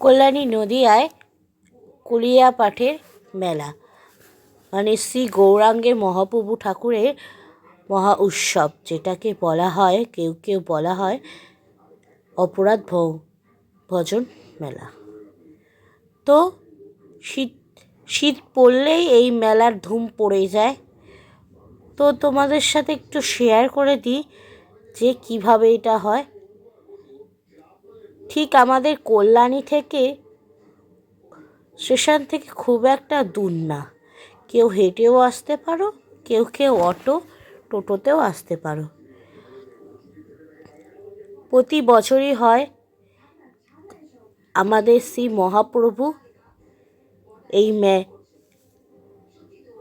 কল্যাণী নদিয়ায় কুলিয়াপাঠের মেলা। মানে শ্রী গৌরাঙ্গের মহাপ্রভু ঠাকুরের মহা উৎসব, যেটাকে বলা হয়, কেউ কেউ বলা হয় অপরাধ ভজন মেলা। তো শীত শীত পড়লেই এই মেলার ধুম পড়ে যায়। তো তোমাদের সাথে একটু শেয়ার করে দিই যে কীভাবে এটা হয়। ঠিক আমাদের কল্যাণী থেকে, স্টেশন থেকে খুব একটা দূর না। কেউ হেঁটেও আসতে পারো, কেউ কেউ অটো, টোটোতেও আসতে পারো। প্রতি বছরই হয় আমাদের শ্রী মহাপ্রভু এই মে,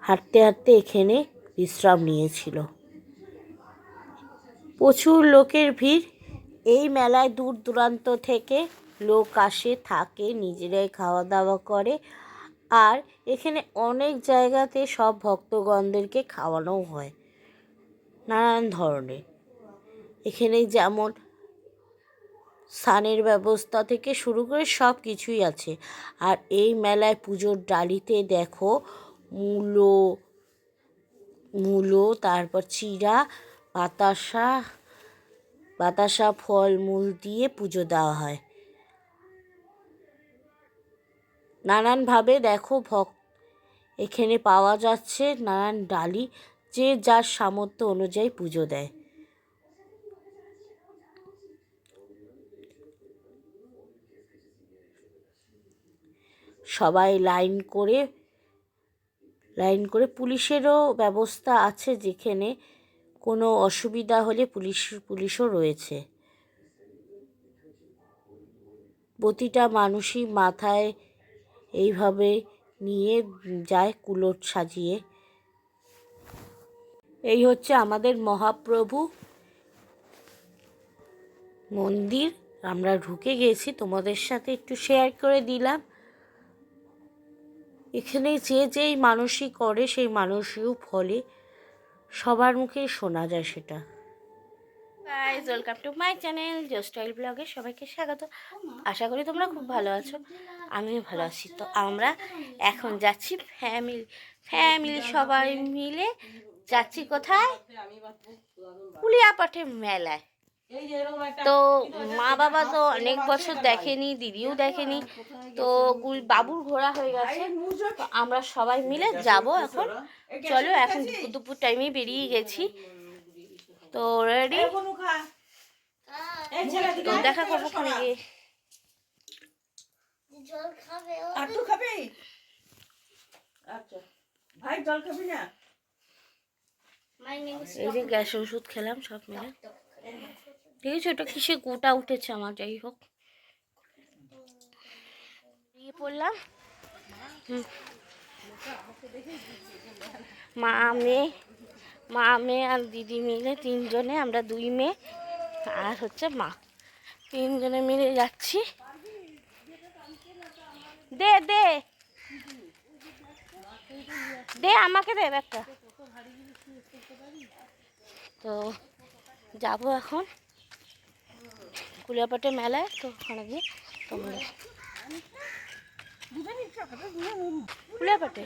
হাঁটতে হাঁটতে এখানে বিশ্রাম নিয়েছিল। প্রচুর লোকের ভিড়। এই মেলায় দূর দূরান্ত থেকে লোক আসে, থাকে, নিজেরাই খাওয়া দাওয়া করে। আর এখানে অনেক জায়গাতে সব ভক্তগণদেরকে খাওয়ানোও হয়, নানান ধরনের। এখানে যেমন স্নানের ব্যবস্থা থেকে শুরু করে সব কিছুই আছে। আর এই মেলায় পুজোর ডালিতে দেখো মূলো মূলো, তারপর চিরা বাতাসা বাতাসা, ফল, মূল দিয়ে পুজো দেওয়া হয়। নানানভাবে দেখো ভক এখানে পাওয়া যাচ্ছে নানান ডালি, যে যার সামর্থ্য অনুযায়ী পুজো দেয়। সবাই লাইন করে লাইন করে পুলিশেরও ব্যবস্থা আছে যেখানে কোনো অসুবিধা হলে পুলিশ, পুলিশও রয়েছে। প্রতিটা মানুষই মাথায় এইভাবে নিয়ে যায় কুলোট সাজিয়ে। এই হচ্ছে আমাদের মহাপ্রভু মন্দির। আমরা ঢুকে গেছি, তোমাদের সাথে একটু শেয়ার করে দিলাম। এখানে যে যেই মানুষই করে, সেই মানুষও ফলে। সবার মুখে শোনা যায় সেটা। Guys welcome to my channel জোস্টাইল ব্লগে সবাইকে স্বাগত। আশা করি তোমরা খুব ভালো আছো। আমিও ভালো আছি। তো আমরা এখন যাচ্ছি ফ্যামিলি ফ্যামিলি সবাই মিলে। যাচ্ছি কোথায়? পুলিয়াপাঠের মেলায়। তো মা বাবা তো অনেক বছর দেখেনি দিদিও দেখেনি। তো গুল- বাবুর ঘোরা হয়ে গেছে। তো আমরা সবাই মিলে যাব এখন। চলো এখন দুপুর দুপুর টাইমে বেরিয়ে গেছি। তো রেডি তো দেখা করব ওখানে গিয়ে। আর তুই খাবি? আচ্ছা। ভাই জল খাবি না? এই যে গ্যাস ওষুধ খেলাম সব মিলে। আছে ওটা কিসে গোটা উঠেছে আমার, যাই হোক। দিয়ে পড়লাম। মা মেয়ে মা মেয়ে আর দিদি মিলে তিনজনে, আমরা দুই মেয়ে আর হচ্ছে মা। তিনজনে মিলে যাচ্ছি। দে দে। দে, আমাকে দে একটা তো যাব এখন। কুলিয়াপাটের মেলায় তো ওখানে গিয়ে তোমরা কুলিয়াপাটে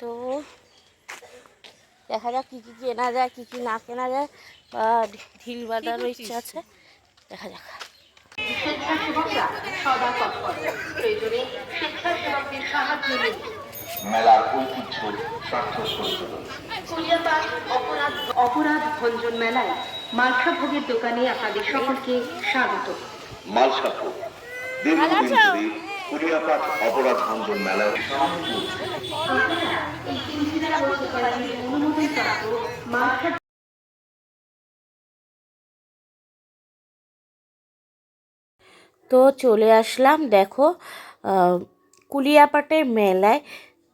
তো দেখা যাক কী কী কেনা যায় কী কী না কেনা যায় বা ঢিল বাঁধারও ইচ্ছা আছে দেখা যাক। মেলার ঐতিহ্য অপরাধ অপরাধ ভঞ্জন মেলায় মালসা ভোগের দোকানে আপনাদের সকলকে স্বাগত। মালসাপু দীর্ঘদিন ধরে কুলিয়াপাট অপরাধ ভঞ্জন মেলায় এই তিনটি মালসা তো চলে আসলাম দেখো আহ, কুলিয়াপাটের মেলায়।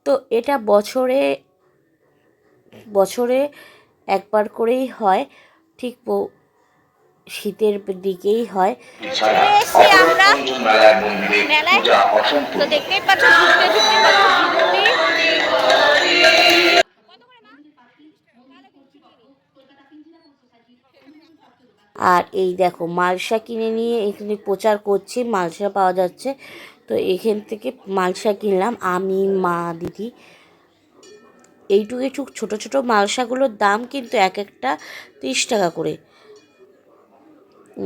তো এটা বছরে বছরে একবার করেই হয়। ঠিক শীতের দিকেই হয়। আমরা মেলায়। দেখতেই পাচ্ছ ঢুকতে ঢুকতে। আর এই দেখো মালসা কিনে নিয়ে এখানে প্রচার করছি মালসা পাওয়া যাচ্ছে। তো এখান থেকে মালসা কিনলাম আমি মা দিদি। এইটুকু একটু ছোটো ছোটো মালসাগুলোর দাম কিন্তু এক একটা তিরিশ টাকা করে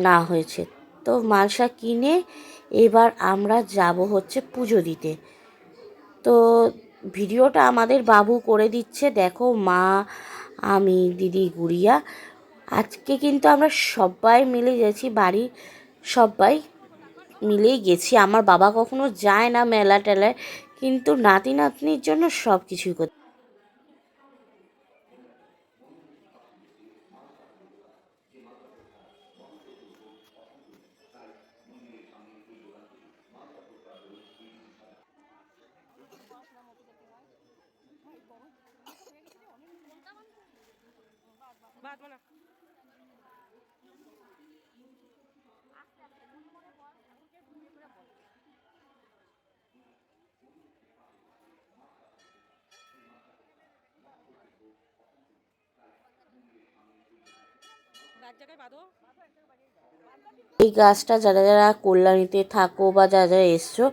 না হয়েছে। তো মালসা কিনে এবার আমরা যাব হচ্ছে পুজো দিতে। তো ভিডিওটা আমাদের বাবু করে দিচ্ছে। দেখো মা, আমি, দিদি, গুড়িয়া। আজকে কিন্তু আমরা সবাই মিলে গেছি, বাড়ির সবাই মিলেই গেছি। আমার বাবা কখনো যায় না মেলা টেলায়, কিন্তু নাতি নাতনির জন্য সব কিছুই করতে এই গাছটা যারা যারা কল্যাণীতে থাকো বা যারা যারা এসছো,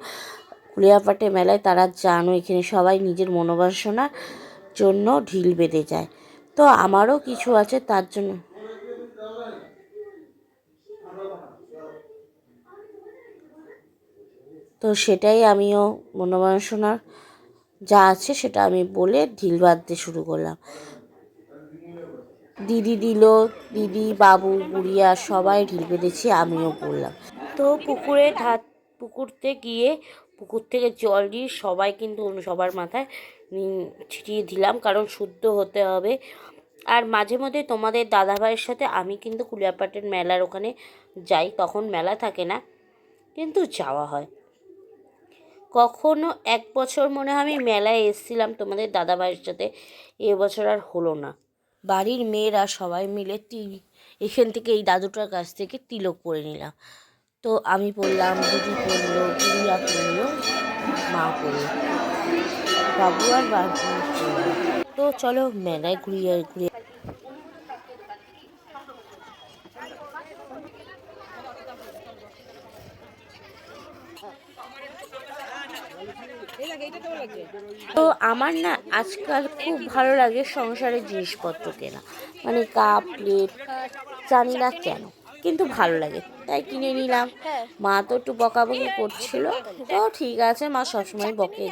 কুলিয়াপাটে মেলায় তারা জানো এখানে সবাই নিজের মনোবাসনার জন্য ঢিল বেঁধে যায়। তো আমারও কিছু আছে, তার জন্য। তো সেটাই আমিও মনোবাসনার যা আছে সেটা আমি বলে ঢিল বাঁধতে শুরু করলাম। দিদি দিল, দিদি, বাবু, বুড়িয়া সবাই ঢিল বেঁধেছি, আমিও পড়লাম। তো পুকুরে ধাত পুকুরতে গিয়ে পুকুর থেকে জল দিয়ে সবাই কিন্তু সবার মাথায় ছিটিয়ে দিলাম, কারণ শুদ্ধ হতে হবে। আর মাঝে মধ্যে তোমাদের দাদাভাইয়ের সাথে আমি কিন্তু কুলিয়াপাটের মেলার ওখানে যাই, তখন মেলা থাকে না, কিন্তু যাওয়া হয়। কখনো এক বছর মনে হয় আমি মেলায় এসেছিলাম তোমাদের দাদাভাইয়ের সাথে এবছর আর হলো না। বাড়ির মেয়েরা সবাই মিলে তিল এখান থেকে এই দাদুটার কাছ থেকে তিলক পরে নিলাম। তো আমি পড়লাম দিদি পড়ল গুড়িয়া পড়ল মা পড়ল বাবু আর বাবু তো চলো মেলায় ঘুরিয়ে ঘুরিয়ে তো আমার না আজকাল খুব ভালো লাগে সংসারের জিনিসপত্র কেনা। মানে কাপ, প্লেট, জানি না কেন, কিন্তু ভালো লাগে। তাই কিনে নিলাম। মা তো একটু বকাবকি করছিল। তো ঠিক আছে, মা সবসময় বকে।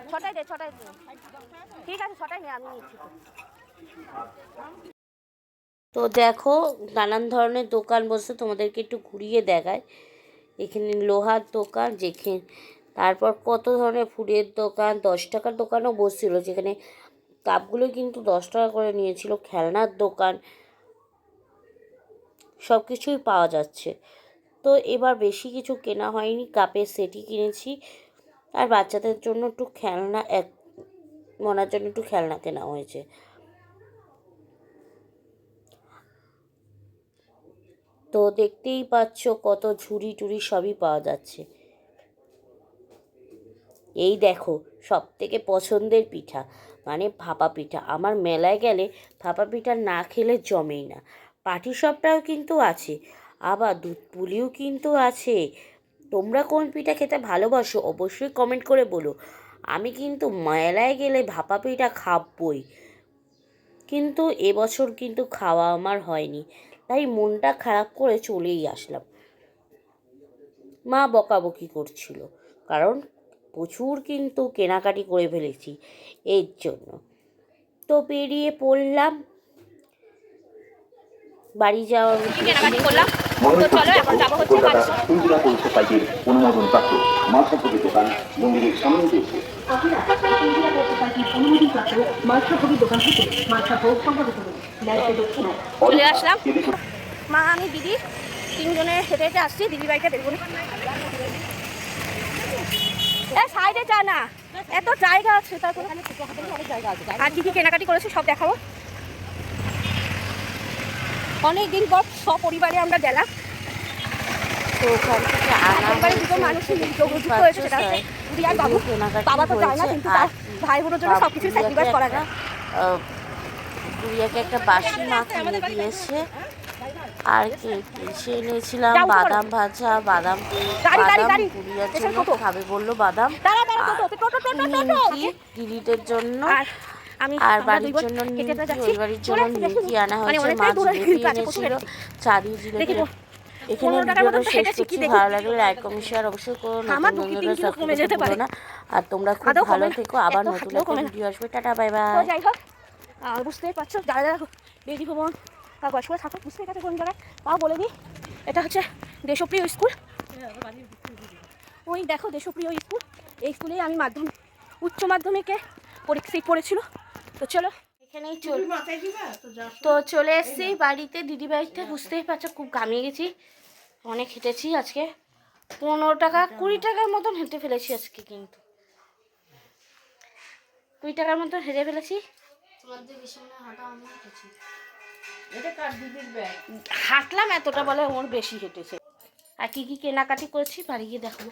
আচ্ছা দে দে। ঠিক আছে, ছটায় নে আমি নিচ্ছি। তো। দেখো, নানান ধরনের দোকান বসে তোমাদেরকে একটু ঘুরিয়ে দেখায় এখানে লোহার দোকান, যেখানে তারপর কত ধরনের ফুলের দোকান, দশ টাকার দোকানও বসছিল, যেখানে কাপগুলো কিন্তু দশ টাকা করে নিয়েছিল, খেলনার দোকান সব কিছুই পাওয়া যাচ্ছে। তো এবার বেশি কিছু কেনা হয়নি, কাপের সেটই কিনেছি। আর বাচ্চাদের জন্য একটু খেলনা, এক, মনার জন্য একটু খেলনা কেনা হয়েছে। তো দেখতেই পাচ্ছ কত ঝুড়ি টুড়ি সবই পাওয়া যাচ্ছে। এই দেখো সব থেকে পছন্দের পিঠা মানে ভাপা পিঠা। আমার মেলায় গেলে ভাপা পিঠা না খেলে জমেই না। পাটিসাপটাও কিন্তু আছে, আবার দুধ পুলিও কিন্তু আছে। তোমরা কোন পিঠা খেতে ভালোবাসো অবশ্যই কমেন্ট করে বলো। আমি কিন্তু মেলায় গেলে ভাপা পিঠা খাবই, কিন্তু এবছর কিন্তু খাওয়া আমার হয়নি। তাই মনটা খারাপ করে চলেই আসলাম। মা বকাবকি করছিল কারণ প্রচুর কিন্তু কেনাকাটি করে ফেলেছি এর জন্য। তো বেরিয়ে পড়লাম। বাড়ি যাওয়ার কেনাকাটি করলাম? তো চলো এখন যাব হচ্ছে অনুমোদন প্রাপ্ত দোকান মন্দিরের সামনে চলে আসলাম। মা, আমি দিদি। তিনজনে হেঁটে হেঁটে আসছি। দিদি বাড়িতে দেখব সাইডে যা না। এত জায়গা আছে তারপরে আর কি কি কেনাকাটি করেছে সব দেখাবো। অনেক দিন পর সপরিবারে আমরা গেলাম। তো একেবারে দুটো হয়েছে, মানুষই দেখতেই যোগাযোগ পাচ্ছ হয়েছে সেটা হচ্ছে রিয়ার বাবু বাবা তো চায় না কিন্তু আর তার ভাই বোনের জন্য সব কিছু স্যাক্রিফাইস করা যায় গুড়িয়াকে একটা বাসি মাছ কিনে দিয়েছে আর কি সে এনেছিলাম বাদাম ভাজা বাদাম বাদাম গাড়ি। গুড়িয়ার জন্য খাবে বলল বাদাম জন্য আর বাড়ির জন্য। ওই বাড়ির জন্য। নিমকি আনা মানে হয়েছে অনেকটাই মা দূরে জিলেপি কাছে প্রচুর এনেছিল। চারি জিলেপি। এখানে ভিডিওটা শেষ করছি। ভালো লাগলে লাইক কমেন্ট শেয়ার অবশ্যই করো নতুন বন্ধুরা সাবস্ক্রাইব যেতে পারে। না। আর তোমরা খুব ভালো থেকো আবার নতুন একটা ভিডিও আসবে। টাটা বাই বাই যাই হোক আর বুঝতেই পারছ যারা যারা বেদি ভবন বয়স্ক থাকো বুঝতেই পারছ কোন জায়গায়। তাও বলে দিই এটা হচ্ছে দেশপ্রিয় স্কুল ওই দেখো দেশপ্রিয় স্কুল এই স্কুলেই আমি মাধ্যমিক উচ্চ মাধ্যমিকে পরীক্ষা পড়েছিল। তো চলো এখানেই চল তো চলে এসেছি বাড়িতে। দিদি বাড়িতে বুঝতেই পারছ খুব ঘামিয়ে গেছি। অনেক হেঁটেছি আজকে। পনেরো টাকা কুড়ি টাকার মতন হেঁটে ফেলেছি আজকে কিন্তু। কুড়ি টাকার মতন হেঁটে ফেলেছি। হাঁটলাম এতটা বলে ওর বেশি হেঁটেছে। আর কি কি কেনাকাটি করেছি বাড়ি গিয়ে দেখো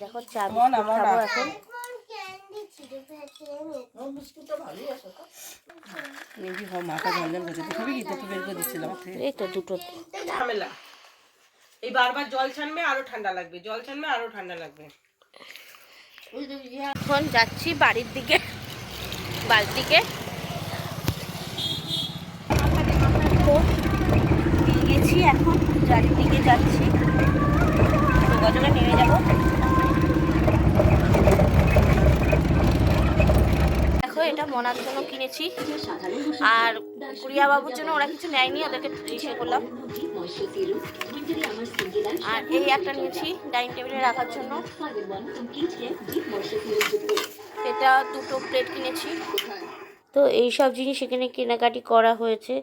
দেখো চা মন। এখন। এই তো দুটো। ঝামেলা। এই বারবার জল ছানবে আরও ঠান্ডা লাগবে। জল ছানবে আরও ঠান্ডা লাগবে। এখন যাচ্ছি বাড়ির দিকে বাড়ির দিকে গেছি এখন বাড়ির দিকে যাচ্ছি যোগাযোগে নেমে যাব। এটা মনার জন্য কিনেছি। আর কুড়িয়া বাবুর জন্য ওরা কিছু নেয়নি, ওদেরকে ইসে করলাম আর এই একটা নিয়েছি ডাইনিং টেবিলে রাখার জন্য। এটা দুটো প্লেট কিনেছি। তো এই সব জিনিস এখানে কেনাকাটি করা হয়েছে।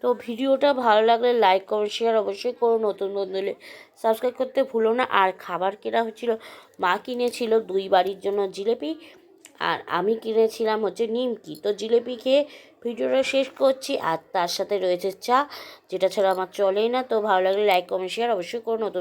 তো ভিডিওটা ভালো লাগলে লাইক, কমেন্ট শেয়ার অবশ্যই করো। নতুন বন্ধু হলে সাবস্ক্রাইব করতে ভুলো না। আর খাবার কেনা হচ্ছিল, মা কিনেছিল দুই বাড়ির জন্য জিলেপি। আর আমি কিনেছিলাম হচ্ছে নিমকি। তো জিলেপি খেয়ে ভিডিওটা শেষ করছি। আর তার সাথে রয়েছে চা, যেটা ছাড়া আমার চলেই না। তো ভালো লাগলে লাইক কমেন্ট শেয়ার অবশ্যই করুন নতুন